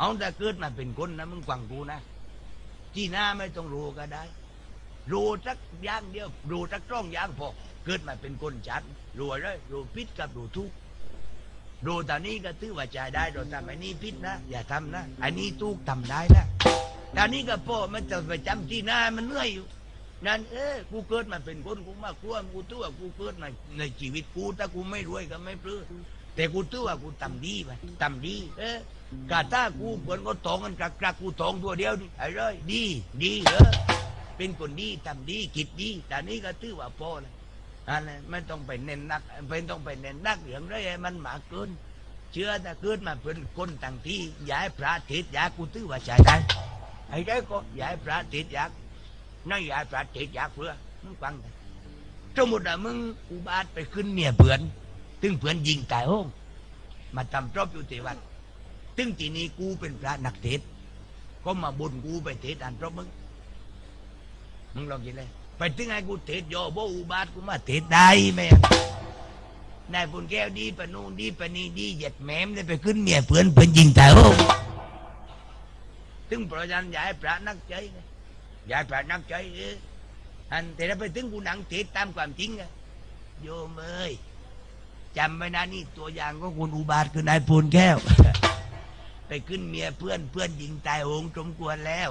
เอาแต่เกิดมาเป็นคนนะมึงฟังกูนะจีหน้าไม่ต้องรู้ก็ได้ รู้สักอย่างเดียว รู้สักตรองอย่างพอเกิดมาเป็นคนจัดรู้อะไรรู้พิษกับรู้ทุก์รู้ตอนนี้ก็ถือว่าใจได้เราทำไอันนี้พิษนะอย่าทำนะอันนี้ทุกทำได้นะตอนนี้ก็พอมันจะไปจำที่หน้ามันเหนื่อยอยู่นั่นเออกูเกิดมาเป็นคนกูมากลัวกูตัวกูเกิดมาในชีวิตกูถ้ากูไม่รวยก็ไม่ปลื้ม แต่กูตัวากูทำดีไปทำดีเออกาถ้ากูเหมือนก็ตองกันกรักกรักกูตองตัวเดียวนี่ไอ้เลยดีดีเออเป็นคนดีทำดีกิจดีแต่นี้ก็ถือว่าพอเลยอันนั้นไม่ต้องไปเน้นนักไม่ต้องไปเน้นนักอย่างไรมันมากเกินเชื่อถ้าเกิดมาเป็นคนต่างที่ย่าให้พระเทศยากูถือว่าใช่ได้ไอ้ได้ก็ย่าให้พระเทศยาน้อยยายปราจิตอยากเพื่อมึงฟังนะสมมติว่ามึงอุบาทไปขึ้นเมียเพื่อน ตึงเพื่อนยิงตายห้องมาทำรอบอยู่ที่วัดตึงทีนี้กูเป็นพระนักเทศก็มาบนกูไปเทศอ่านรอบมึงมึงลองกินเลยไปถึงไอ้กูเทศน์โบอุบาทกูมาเทศได้ไหมนายบุญแก้วดีปนูนดีปนีดีเหยียดแหมมได้ไปขึ้นเมียเพื่อนเพื่อนยิงตายห้องตึงเพระฉะนั้นยาให้พระนักใจยายพระนักใจเอออันแต่ถ้าไปถึงกูหนังเทศตามความจริงอะโยมเอ้ย จำไว้นะนี่ตัวอย่างของคุณอุบาทคือนายปูนแก้ว ไปขึ้นเมียเพื่อนเพื่อนยิงตายโหงสมควรแล้ว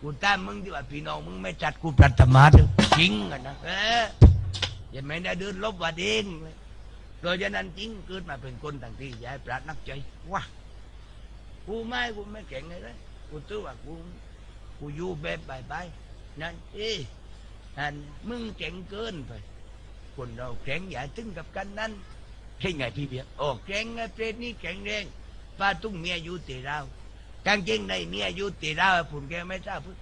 กูตามมึงที่ว่าพี่น้องมึงไม่จัดกูปรัตมาสจริงกันนะเออย่าไม่ได้เดินลบว่าเด้งเลยโดยฉะนั้นจริงเกิดมาเป็นคนต่างที่ยายพระนักใจว้ากูไม่กูไม่แข็งเลยนะกูตื้อว่ากูกูอยู่แบบบายบายนั่นเอ๊ะอันมึงแข็งเกินไปคนเราแข็งอย่าถึงกับกันนั้น ใช่ไงพี่เบียร์โอ้แข็งไงเพศนี้แข็งแรงป้าตุ้งเมียอยู่ตีเรากางเกงในเมียอยู่ตีเราผุนแกไม่ทราบพึ่ง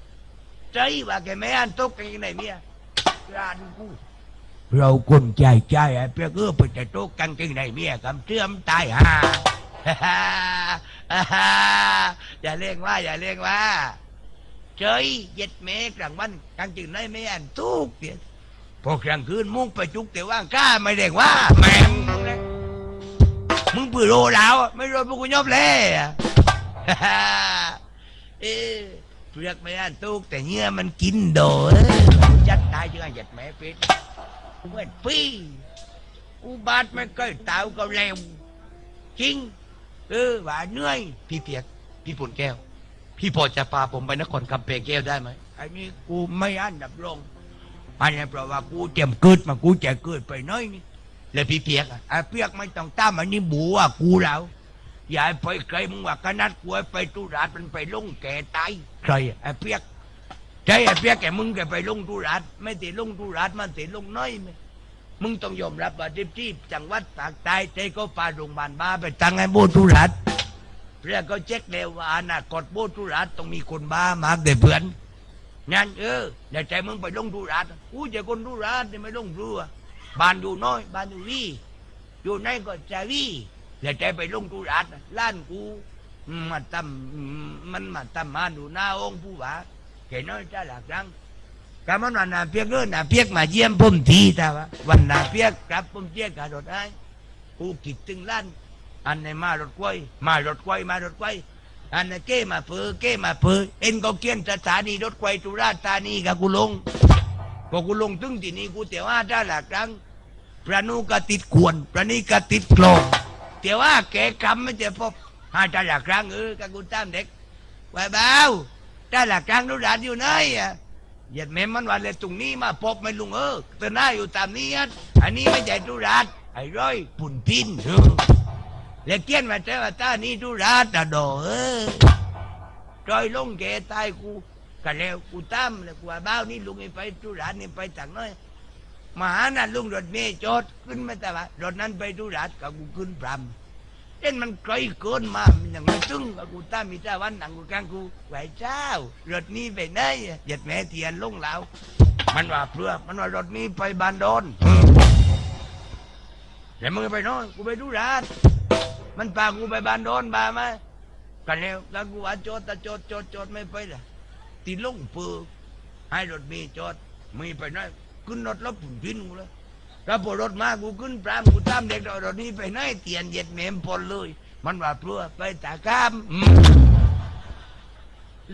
ใจว่าแกไม่อ่านตกกางเกงในเมียร้านกูเราคนใจใจไอ้เปียกเออไปแต่โต๊ะกางเกงในเมียกำเชื่อมตายห่าอย่าเรียกว่า อย่าเรียกว่าเฉยเย็ดเมกลางวันกลางจึงได้ไม่อันทุกเดียดพอกลางคืนมุ่งไปจุกแต่ว่างกล้าไม่เรียกว่าแม่งมึงนะมึง ปืนโลแล้ว ไม่โดนพวกกูยอบเลยเอ๊ะเปลือกไม่อันทุกแต่เนื้อมันกินโดยจัดตายจึงไอ้เย็ดแม่เป็ดเมื่อปีอุบาทไม่เคยตายก็เร็วจริงเออว่าเหนื่อยพี่เปียก พี่ปุ่นแก้ว พี่พอจะพาผมไปนครคำเปงแก้วได้ไหมไอ้นี่กูไม่อันดับลงอันนี้เพราะว่ากูเตรียมเกิดมากูจะเกิดไปน้อยนี่ แล้วพี่เปียกอะไอ้เปียกไม่ต้องตามอันนี้บัวกูแล้วอย่าให้ไปไกลมึงว่าขนาดกูให้ไปตุราดมันไปลงแก่ตายใครอะไอ้เปียกใช่ไอ้เปียกแกมึงแกไปลงตุราดไม่ติลงตุราดมันติลงน้อยไหมมึงต้องยอมรับว่าที่ที่จังหวัดปากใต้ใจก็พาโรงพยาบาลบ้าไปตั้งไอ้โบตุราดเพื่อเขาเช็คแล้วว่าอนาคตโบตุราดต้องมีคนบ้ามากเด็เพื่อนนั่นเออเดี๋ยวใจมึงไปลงดูรัดกูจะคนดูรัดนี่ไม่ลงรัว บ้านอยู่น้อยบ้านอยู่วีอยู่ไหนก็จะวีเดี๋ยวใจไปลงดูรัดล้านกูมาทำมันมาทำมาดูหน้าองค์ผู้ว่าแค่น้อยจะหลักรังกำมันวันนาเพียกเด้อนาเพียกมาเยี่ยมผมทีต่ว่าวันนาเพียกกลับผมเจียกกระโดดไอ้กูคิดถึงล้านอันในมารถกล้วยมารถกล้วยมารถกล้วยอันในเก้มาเพือเก้มาเพือเอ็นก็เกี้ยนสถานีรถไฟจุราชธานีกับกูลง พอกูลงถึงที่นี่กูเตียวว่าถ้หลักครั้งพระนุกติดขวนพระนี่กติดโกลงเตียวว่าแกกำไม่เจอพบห้าถ้หลักครั้งเออกกูตามเด็กไว้เบาถ้หลักครั้งรู้ดานอยู่ไหนอะเหยียดแม่มันวันเลยตรงนี้มาพบไม่ลุงเออเตือนหน้าอยู่ตามนี้อะอันนี้ไม่ใช่จุราชไอ้ร้อยปุ่นพินเออแล้วเกี้ยนมาแต่ว่าตานี่ดูราตาดอเออจอยลงแกตายกู กันแล้วกูตามแล้วกูว่าบ้าวนี่ลุงไอ้ไปดูรานี่ไปต่างน้อยมาหานั่นลุงรถเมย์จอดขึ้นมาแต่ว่ารถนั้นไปดูรากับกูขึ้นพรำเล่นมันไกลเกินมามันยังไม่ถึงกับกูตามมีต่วันหนังกูกลางกูไหวเจ้ารถนี้ไปไหนเหยียดแม่เทียนลงแล้ว มันว่าเพื่อมันว่ารถนี้ไปบานโดอนเดี๋ยวมึงไปน้อยกูไปดูราดมันพากูไปบานโดนบามากันแล้วแล้วกูว่าจอดแต่จอดจอดจอดไม่ไปละ ตีลงเปือให้รถมีจอดมีไปไหนขึ้นรถแล้วผุนพินกูเลยแล้วพอรถมากูขึ้นปรามกูตามเด็กรถนี้ไปไหนเตียนเย็ดแหมมพลเลย มันว่าเพื่อไปตากาม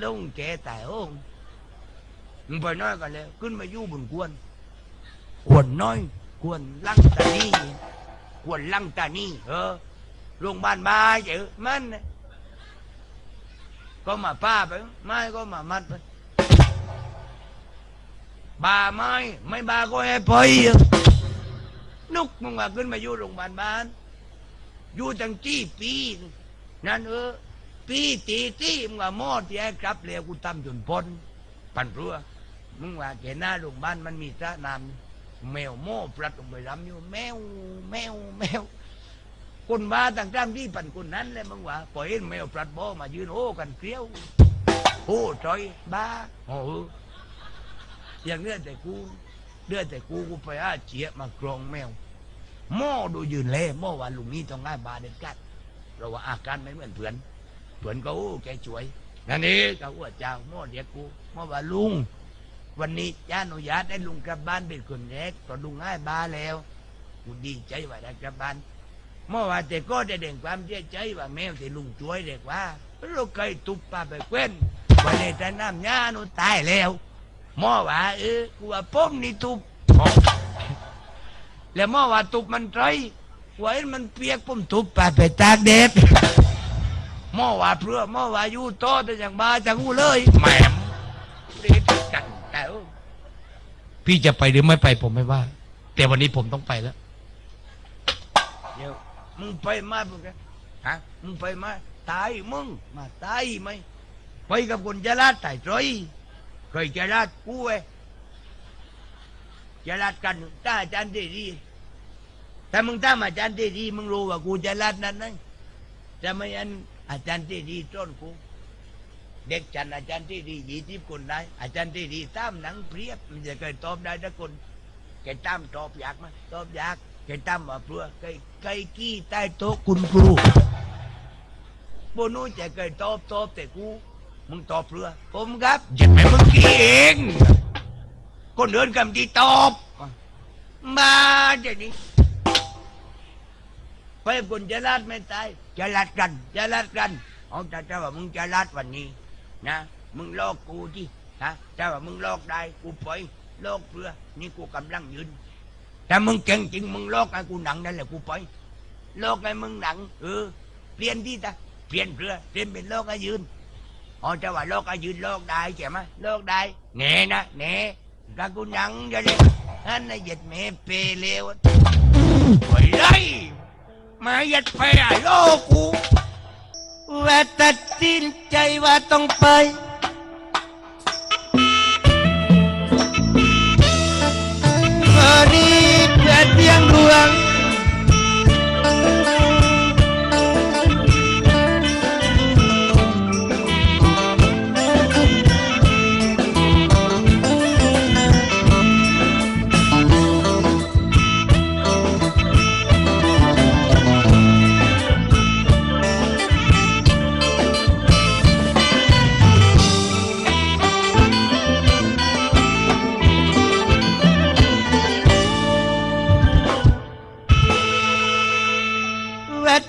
ลงแกแต่โอ้งมึงไปน้อยกันแล้วขึ้นมาอยู่บนกวนกวนน้อยกวนลังตานีกวนลังตานีเออโรงพยาบาลมาเจอมันนะ ก็มาป้าไปไม่ก็มามัดไปบาไม่ไม่บาก็ให้ไปนุกมึงว่าขึ้นมาอยู่โรงพยาบาลบ้าน อยู่ตั้งจี้ปีนนั่นเออ ปีตีตีมึงว่าหม้อที่ให้กลับแล้วกูทำจนพ้นปันเพื่อมึงว่าแกหน้าโรงพยาบาลมันมีสระน้ำแมวหม้อปลัดลงไปรำอยู่ แมวแมวแมว คนบ้าต่างๆที่ปันคนนั้นเลยมึงว่าปล่อยให้แมวปลัดบ่อมายืนโอ้กันเกลียวโอ้จอยบ้าโอ้อย่างเนี้ยแต่กูเดือดแต่กูกูไปอาเจียมากรองแมวหม้อดูยืนเล่หม้อว่าลุงนี้ต้องง่ายบาเด็ดกัดเราว่าอาการไม่เหมือนเพื่อนเพื่อนก็โอ้แกช่วยนั่นนี่ก็ว่าเจ้าหม้อเรียกกูหม้อว่าลุง วันนี้ย่าอนุญาตให้ลุงกลับบ้านเป็นคนแรกเพราะลุงง่ายบาแล้วกูดีใจว่าได้กลับบ้าน หม้อว่าแต่ก็ได้เด่งความเสียใจว่าแมวที่ลุงช่วยเด็กว่าเราเคยตุบปลาไปเว้นวันนี้แต่น้ำย่าหนูตายแล้วหม้อว่าเออกูว่าป้มนี่ตุบแล้วเมื่อว่าตุบมันไรไว้มันเปียกผมตุบไปไปตากแดดเมื่อว่าเพื่อเมื่อว่าอยู่โตแต่อย่างบาจังหูเลยแหมมเด็ดกันแต่เออพี่จะไปหรือไม่ไปผมไม่ว่า แต่วันนี้ผมต้องไปแล้วเดี๋ยว มึงไปมาพวกแกฮะมึงไปมาตายมึงมาตายไหมไปกับคนจะลาดตายไรเคยจะลาดกูเว้ยจะลาดกันถ้าอาจารย์ได้ดีแต่มึงถ้าอาจารย์ได้ดีมึงรู้ว่ากูจะลาดนั้นนะจะไม่อันอาจารย์ที่ดีต้นกูเด็กจันอาจารย์ที่ดียี่สิบคนได้ อาจารย์ที่ดีตามหนังเปรียบมันจะเคยตอบได้ทุกคนแกตามตอบยากไหมตอบยาก แกตามาเพื่อไก่ไก่กี้ใต้โต๊ะคุณครูโบนู้จะเคยตอบตอบแต่กูมึงตอบเพื่อผมครับอย่าไปมึงกี้เองคนเดินกำดีตอบ มาเดี๋ยวนี้ไปคนจะลาดไม่ตายจะลาดกันจะลาดกันเอาแต่ถ้าว่ามึงจะลาดวันนี้ นะ มึงลอกกูที่ฮะถ้าว่ามึงลอกได้กูปล่อยลอกเพื่อนี่กูกำลังยืน แต่มึงเก่งจริงมึงลอกให้กูหนังนั่นแหละกูไปลอยลอกให้มึงหนังเออเปลี่ยนที่ตาเปลี่ยนเพื่อเปลี่ยนเป็นลอกให้ยืนอ๋อแต่ว่าลอกให้ยืนลอกได้ใช่ไหมลอกได้แน่นะแน่กักูหนังจะเลยอันนั้นเหย็ดแม่เปเลวไปเลยมายัดไปอะโลกูว่าตัดสินใจว่าต้องไปรี บเพื่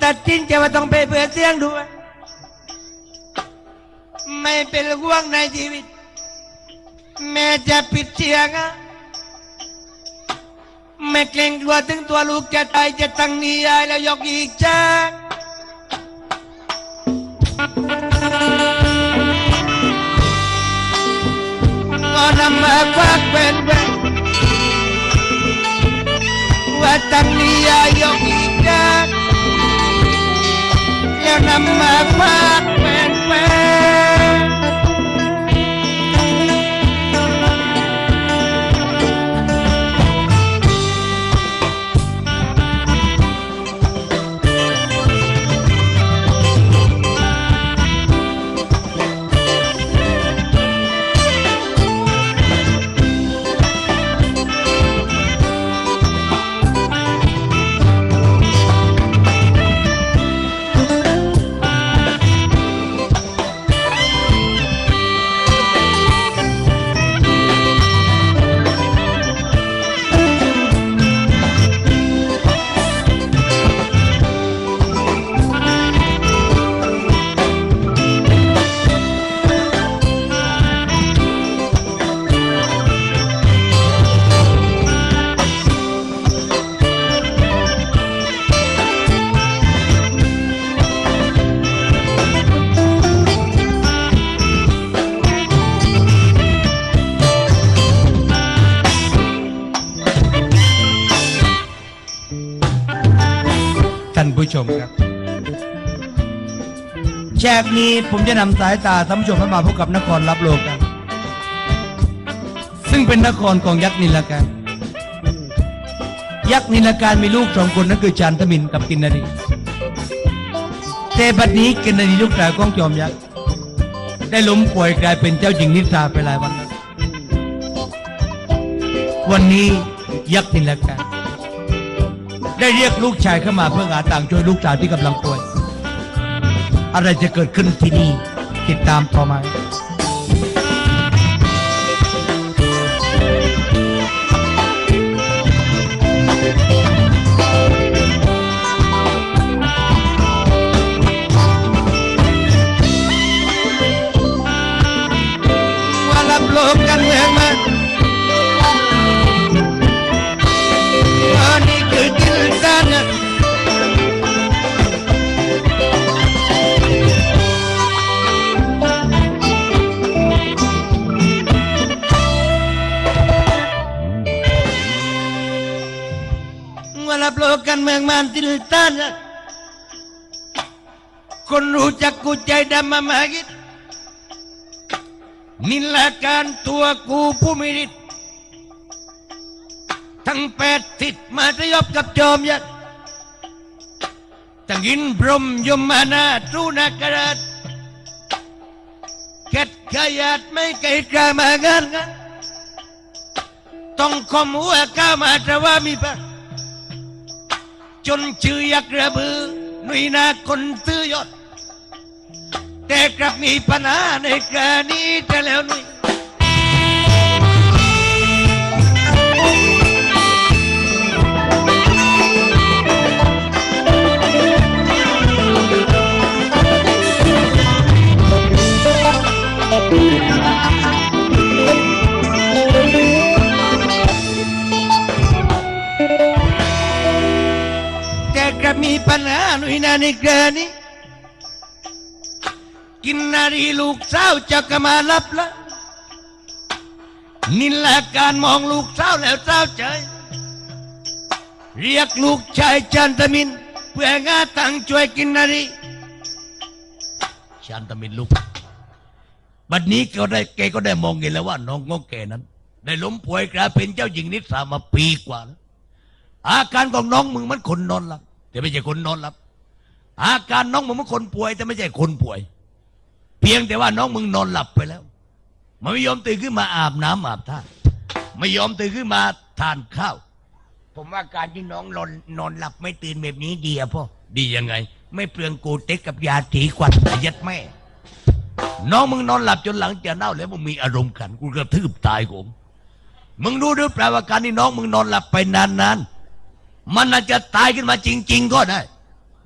ตัดสินใจว่าต้องไปเพื่อเสียงด้วยไม่เป็นห่วงในชีวิต แม่จะปิดเสียงอะไม่เกรงกลัวถึงตัวลูกจะตายจะตั้งนิยายแล้วยกอีกจ้าก็นำมาควักเป็นแหวนว่าตั้งนิยายยกอีกจ้า แล้ว ชมครับ แชกนี้ผมจะนำสายตาท่านผู้ชมให้มาพบกับนครรับโลกกัน ซึ่งเป็นนครของยักษ์นิลการยักษ์นิลการมีลูกสองคนนั่นคือจันทมินกับกินนารีแต่บัดนี้กินนารีลูกสาวของจอมยักษ์ได้ล้มป่วยกลายเป็นเจ้าหญิงนิทราไปหลายวันววันนี้ยักษ์นิลการ ได้เรียกลูกชายเข้ามาเพื่อหาต่างช่วยลูกสาวที่กำลังป่วย อะไรจะเกิดขึ้นที่นี่ ติดตามต่อมาว่ารับโลกกันเมืองมา กิดนิลการตัวกูผู้มีฤทธิ์ทั้งแปดทิศมาทยบกับจอมยักษ์ตั้งอินพรมยมมานาทูนักราชเก็ดขยาดไม่ไกลกลามากันกันต้องคมหัวก้ามาตะว่ามีปะ จนชื่อยักระบือหนุยนาคนตื้อยศแต่กลับมีปัญหาในกรณีแต่แล้วหนุย แต่กลับมีปัญหาหนุยนาในกรณีกินนารีลูกสาวจะกมารับละนิลาการมองลูกสาวแล้วเศร้าใจ เรียกลูกชายจันตมิน เพื่องาตังช่วยกินนารีจันตมินลูกบัดนี้ก็ได้แกก็ได้มองเห็นแล้วว่า น้องงอแกนั้น ได้ล้มป่วยกลายเป็นเจ้าหญิงนิสามาปีกว่าแล้วอาการของน้องมึงมันคนนอนหลับ แต่ไม่ใช่คนนอนหลับ อาการน้องมึงมันคนป่วย แต่ไม่ใช่คนป่วย เพียงแต่ว่าน้องมึงนอนหลับไปแล้ว มันไม่ยอมตื่นขึ้นมาอาบน้ำอาบท่าไม่ยอมตื่นขึ้นมาทานข้าว ผมว่าการที่น้องนอนนอนหลับไม่ตื่นแบบนี้ดีอะพ่อดียังไง ไม่เปลืองกูเต็กกับยาถีกวัดยัดแม่ น้องมึงนอนหลับจนหลังจะเน่าแล้วมึงมีอารมณ์ขันกูกระทืบตายผมมึงรู้หรือเปล่าว่าการที่น้องมึงนอนหลับไปนานๆ มันอาจจะตายขึ้นมาจริง ๆ ก็ได้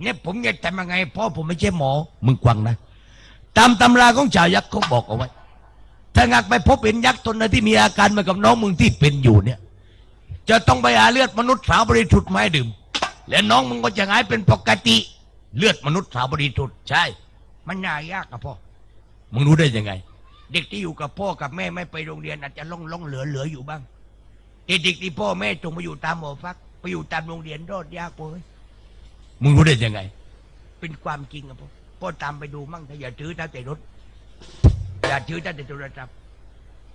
เนี่ยผมจะทำยังไงพ่อผมไม่ใช่หมอ มึงกวังนะ ตามตำราของชาวยักษ์เขาบอกเอาไว้ ถ้างักไปพบเห็นยักษ์ตนใดที่มีอาการเหมือนกับน้องมึงที่เป็นอยู่เนี่ย จะต้องไปหาเลือดมนุษย์สาวบริสุทธิ์มาให้ดื่ม และน้องมึงก็จะหายเป็นปกติ เลือดมนุษย์สาวบริสุทธิ์ใช่ มันน่ายากกับพ่อ มึงรู้ได้ยังไง เด็กที่อยู่กับพ่อกับแม่ไม่ไปโรงเรียนอาจจะล่องล่องเหลือเหลืออยู่บ้างแต่เด็กที่พ่อแม่จงไปอยู่ตามหมอพัก ไปอยู่ตามโรงเรียนรอดยากเว้ยมึงรู้ได้ยังไง เป็นความจริงอะพ่อพ่อตามไปดูมั่งถ้าอย่าถือตั้งแต่รถ อย่าถือตั้งแต่โทรศัพท์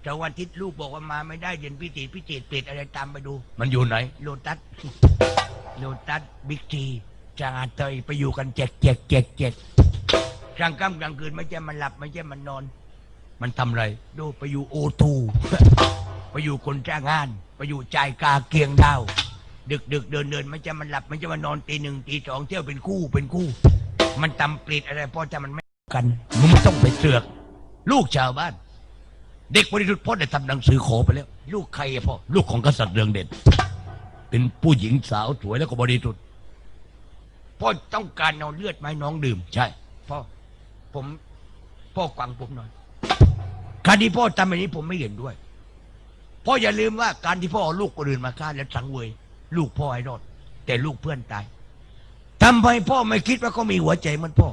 แต่วันอาทิตย์ลูกบอกว่ามาไม่ได้เรียนพิเศษพิเศษเปรตอะไรตามไปดู มันอยู่ไหน โลตัส โลตัสบิ๊กทีจางอาเตยไปอยู่กันเจ็ดเจ็ดเจ็ดเจ็ดกลางค่ำกลางคืนไม่ใช่มันหลับไม่ใช่มันนอน มันทำอะไร ดูไปอยู่โอทู ไปอยู่คนจ้างงาน ไปอยู่จ่ายกาเกียงดาว ดึกดึกเดินเดินม่ใช่มันหลับม่ใช่มันนอนตีหนึ่งตีสองเที่ยวเป็นคู่เป็นคู่ มันตำเปรตอะไรพราะจะมันไม่กันมึงไม่ต้องไปเสือก ลูกชาวบ้าน เด็กบริสุทธิ์พ่อได้ทำหนังสือขอไปแล้ว ลูกใครอะพ่อลูกของกษัตริย์เรืองเด่นเป็นผู้หญิงสาวสวยแล้วก็บริสุทธิ์พ่อต้องการเอาเลือดมาให้น้องดื่ม ใช่พ่อผมพ่อฟังผมหน่อยการที่พ่อทำแบบนี้ผมไม่เห็นด้วยพ่ออย่าลืมว่าการที่พ่อเอาลูกคนอื่นมาฆ่าและสังเวย ลูกพ่อให้รอด แต่ลูกเพื่อนตายทำไมพ่อไม่คิดว่าเขามีหัวใจเหมือนพ่อ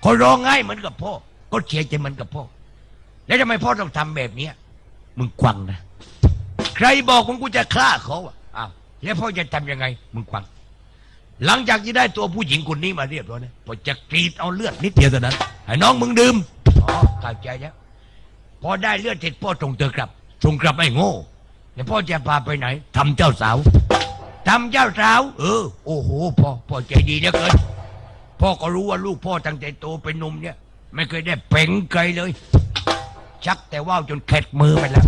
เขาร้องไห้เหมือนกับพ่อก็เสียใจเหมือนกับพ่อ แล้วทำไมพ่อต้องทำแบบเนี้ยมึงควังนะใครบอกมึงกูจะฆ่าเขาอะอ้าวแล้วพ่อจะทำยังไง มึงควัง หลังจากที่ได้ตัวผู้หญิงคนนี้มาเรียบร้อยเนี่ยพอจะกรีดเอาเลือดนิดเดียวเท่านั้นให้น้องมึงดื่มอ๋อเข้าใจแล้วพอได้เลือดเสร็จพ่อส่งเธอกลับส่งกลับไอ้โง่เดี๋ยวพ่อจะพาไปไหนทำเจ้าสาว ทำเจ้าสาวเออ โอ้โหพ่อพ่อใจดีเหลือเกินพ่อก็รู้ว่าลูกพ่อตั้งแต่โตเป็นหนุ่มเนี่ย ไม่เคยได้เป่งไกลเลย ชักแต่ว่าวจนเข็ดมือไปแล้ว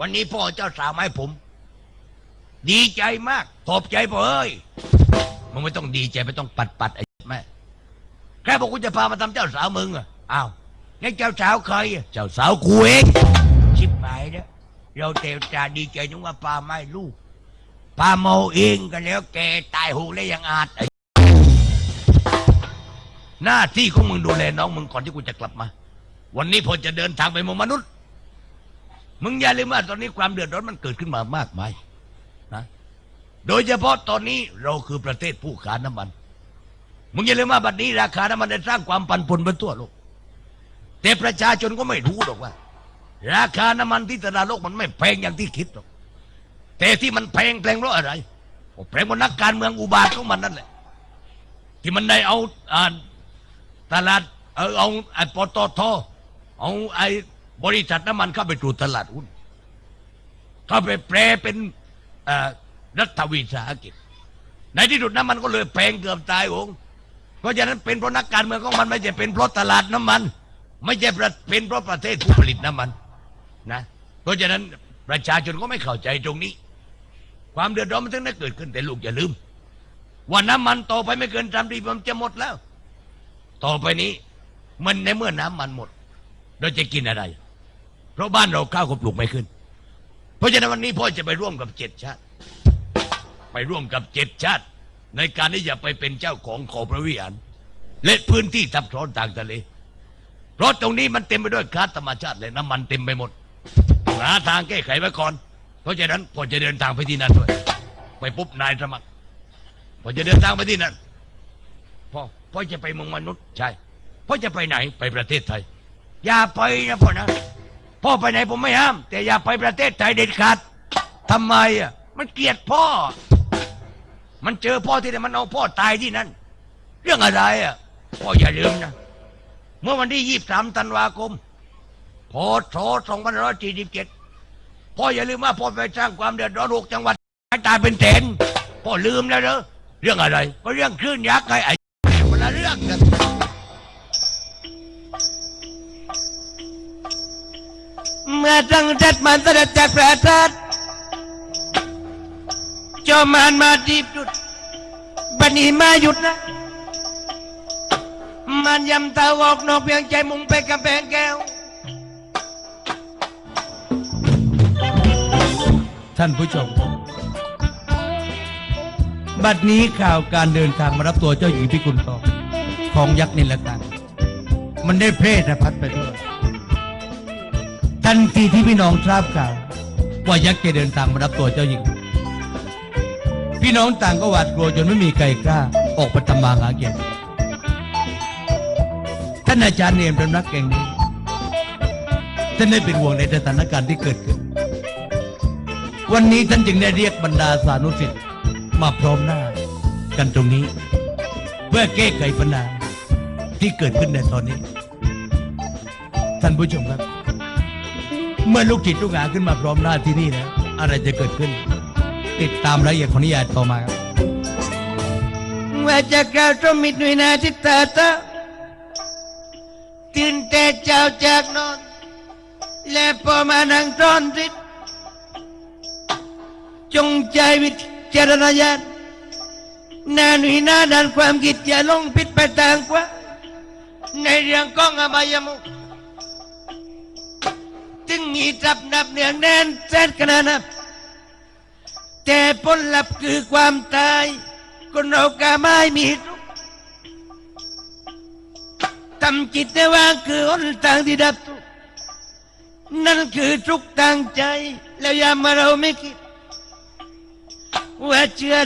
วันนี้พ่อเจ้าสาวมาให้ผม ดีใจมากขอบใจพ่อเอ้ยมึงไม่ต้องดีใจไม่ต้องปัดปัดไอ้แม่แค่บอกกูจะพามาทำเจ้าสาวมึงอะอ้าวนี่เจ้าสาวใครเจ้าสาวกูเองชิบหายแล้วเราเตวจาดีใจนึกว่าปาไม่ลูก ปาเมาเองก็แล้วแกตายหูแล้วยังอาจหน้าที่ของมึงดูแลน้องมึงก่อนที่กูจะกลับมา วันนี้พอจะเดินทางไปมมนุษย์ มึงอย่าลืมว่าตอนนี้ความเดือดร้อนมันเกิดขึ้นมามากมายนะโดยเฉพาะตอนนี้เราคือประเทศผู้ค้าน้ำมัน มึงอย่าลืมว่าบัดนี้ราคาน้ำมันได้สร้างความปั่นป่วนบนทั่วโลกแต่ประชาชนก็ไม่รู้หรอกว่า ราคาน้ำมันที่ตลาดโลกมันไม่แพงอย่างที่คิดหรอก แต่ที่มันแพงแพงเพราะอะไรแพงเพราะนักการเมืองอุบาทของมันนั่นแหละ ที่มันได้เอาอตลาดเอาเอาไอ้ปตทเอาไอ้บริษัทน้ำมันเข้าไปตรวจตลาดหุ้นเข้าไปแปลเป็นอ่อรัฐวิสาหกิจ ในที่สุดน้ำมันก็เลยแพงเกือบตายองเพราะฉะนั้นเป็นเพราะนักการเมืองของมันไม่ใช่เป็นเพราะตลาดน้ำมัน ไม่ใช่เป็นเพราะประเทศผู้ผลิตน้ำมันนะ เพราะฉะนั้นประชาชนก็ไม่เข้าใจตรงนี้ ความเดือดร้อนมันถึงได้เกิดขึ้นแต่ลูกอย่าลืม ว่าน้ำมันต่อไปไม่เกินสามปีมันจะหมดแล้ว ต่อไปนี้ มันในเมื่อน้ำมันหมด เราจะกินอะไร เพราะบ้านเราข้าวก็ปลูกไม่ขึ้น เพราะฉะนั้นวันนี้พ่อจะไปร่วมกับเจ็ดชาติ ไปร่วมกับเจ็ดชาติ ในการที่จะไปเป็นเจ้าของขอพระวิหารและพื้นที่ทับซ้อนทางทะเล เพราะตรงนี้มันเต็มไปด้วยก๊าซธรรมชาติและน้ำมันเต็มไปหมดต้องหาทางแก้ไขไว้ก่อน เพราะฉะนั้นพ่อจะเดินทางไปที่นั่นด้วย ไปปุ๊บนายสมัครพ่อจะเดินทางไปที่นั่นพ่อพ่อจะไปเมืองมนุษย์ใช่พ่อจะไปไหนไปประเทศไทย อย่าไปนะพ่อนะพ่อไปไหนผมไม่ห้าม แต่อย่าไปประเทศไทยเด็ดขาดทำไมอะมันเกลียดพ่อ มันเจอพ่อที่ไหนมันเอาพ่อตายที่นั่น เรื่องอะไรอะพ่ออย่าลืมนะเมื่อวันที่ยี่สามธันวาคมพศสองพันร้อยสี่สิบเจ็ด พ่ออย่าลืมว่าพ่อไปสร้างความเดือดร้อนหกจังหวัดให้ตายเป็นแสนพ่อลืมแล้วเหรอเรื่องอะไร ก็เรื่องคลื่นยักษ์ไงไอ้คนละเรื่องกันเมื่อตั้งจัดมันเสด็จจากพระทัดจอมานมาจีบจุดบันนี้มาหยุดนะ มันยำตาออกนอกเพียงใจมุงไปกับแพงแก้ว ท่านผู้ชม บัดนี้ข่าวการเดินทางมารับตัวเจ้าหญิงพิกุลทองของยักษ์นิลการมันได้เพศพัดไปทั่วทันทีที่พี่น้องทราบข่าวว่ายักษ์จะเดินทางมารับตัวเจ้าหญิง พี่น้องต่างก็หวาดกลัวจนไม่มีใครกล้าออกปทำมาหาเกิท่านอาจารย์เนียมรำนักเก่งนี้ท่านได้เป็นห่วงในสถานการณ์ที่เกิดขึ้น วันนี้ท่านจึงได้เรียกบรรดาสานุสิทธิ์มาพร้อมหน้า กันตรงนี้ เพื่อแก้ไขปัญหาที่เกิดขึ้นในตอนนี้ ท่านผู้ชมครับ เมื่อลูกจิตลูกหาขึ้นมาพร้อมหน้าที่นี่แล้วอะไรจะเกิดขึ้น ติดตามรายละเอียดของนิยายต่อมาครับว่าจะกล่าวตรงมิดหน่วยนาทิตาตาตื่นแต่เจ้าจากนอนและพอมานั่งตอนริด จงใจวิจารณญาณนาหนุ่ยนาดานความคิดอย่าลงผิดไปต่างกว่า ในเรื่องของอบายมุขจึงมีจับนับเนืองแน่นแสนขนาดนับแต่ผลลัพธ์คือความตาย คนเราก็ไม่มีทุกข์ทำจิตได้ว่างคือหนทางที่ดับทุกข์นั่นคือทุกข์ทางใจ แล้วยามมาเราไม่คิด ว่าเชื่อ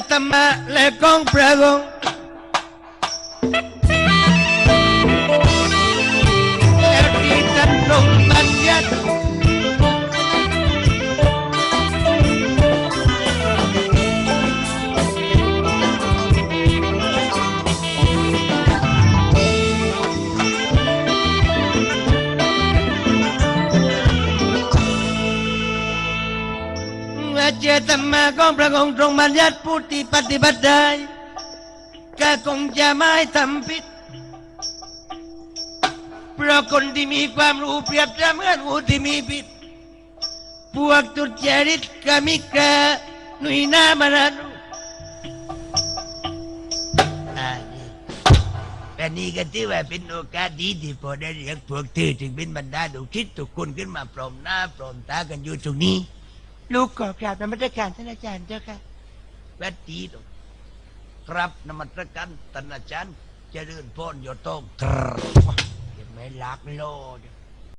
ของพระองค์ทรงบัญญัติผู้ที่ปฏิบัติได้ก็คงจะไม่ทำผิดเพราะคนที่มีความรู้เปรียบเสมือนงูที่มีพิษพวกตุจริตก็มิกะหนุยหน้ามานานี่แต่นี่ก็ถือว่าเป็นโอกาสดีที่พอได้เรียกพวกเธอถึงเป็นบรรดาดูคิดทุกคนขึ้นมาพร้อมหน้าพร้อมตากันอยู่ตรงนี้ ลูกขอกราบนมัสการท่านอาจารย์เจ้าค่ะแวดดีตรงครับนมัสการท่านอาจารย์เจริญพรโยโต้งครับเห็นไหมลักโลด